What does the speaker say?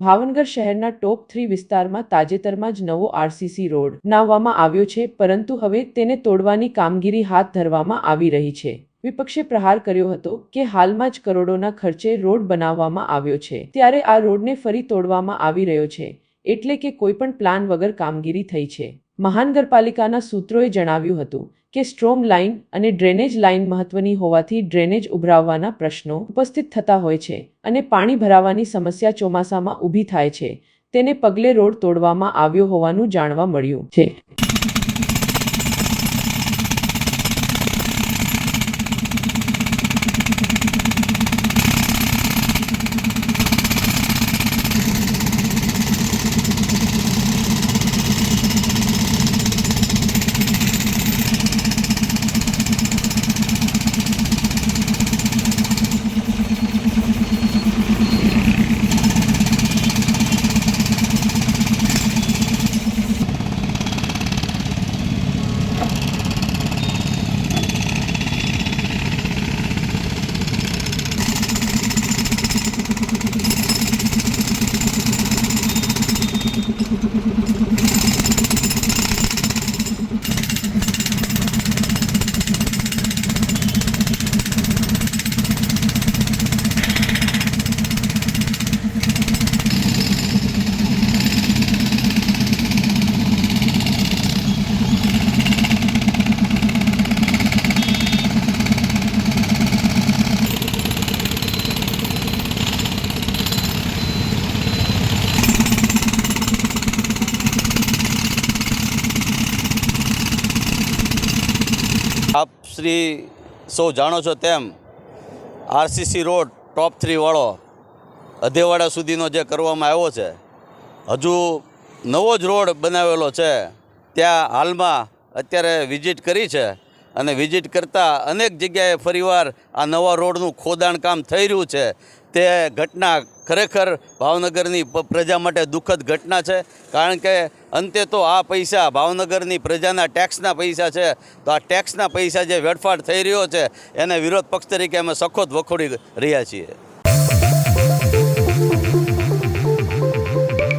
ભાવનગર શહેરના top three વિસ્તારમાં તાજેતરમાં જ નવો આરસીસી રોડ બનાવવામાં આવ્યો છે, પરંતુ હવે તેને તોડવાની કામગીરી હાથ ધરવામાં આવી રહી છે. વિપક્ષે પ્રહાર કર્યો હતો કે હાલમાં જ કરોડોના ખર્ચે રોડ બનાવવામાં આવ્યો છે. ત્યારે આ રોડને ફરી તોડવામાં આવી રહ્યો છે, એટલે કે કોઈપણ પ્લાન વગર કામગીરી થઈ છે. મહાનગરપાલિકાના સૂત્રોએ જણાવ્યું હતું કે સ્ટ્રોમ લાઇન અને ડ્રેનેજ લાઇન મહત્વની હોવાથી ડ્રેનેજ ઉભરાવવાના પ્રશ્નો ઉપસ્થિત થતા હોય છે અને પાણી ભરાવાની સમસ્યા ચોમાસામાં ઊભી થાય છે. તેને પગલે રોડ તોડવામાં આવ્યો હોવાનું જાણવા મળ્યું છે. Thank you. આપ શ્રી સૌ જાણો છો તેમ આરસીસી રોડ ટોપ થ્રીવાળો અધેવાડા સુધીનો જે કરવામાં આવ્યો છે, હજુ નવો જ રોડ બનાવેલો છે, ત્યાં હાલમાં અત્યારે વિઝિટ કરી છે અને વિઝિટ કરતાં અનેક જગ્યાએ ફરીવાર આ નવા રોડનું ખોદાણ કામ થઈ રહ્યું છે. તે ઘટના ખરેખર ભાવનગરની પ્રજા માટે દુઃખદ ઘટના છે. કારણ કે અંતે તો આ પૈસા ભાવનગરની પ્રજાના ટેક્સના પૈસા છે. તો આ ટેક્સના પૈસા જે વેડફાટ થઈ રહ્યો છે, એને વિરોધ પક્ષ તરીકે અમે સખત વખોડી રહ્યા છીએ.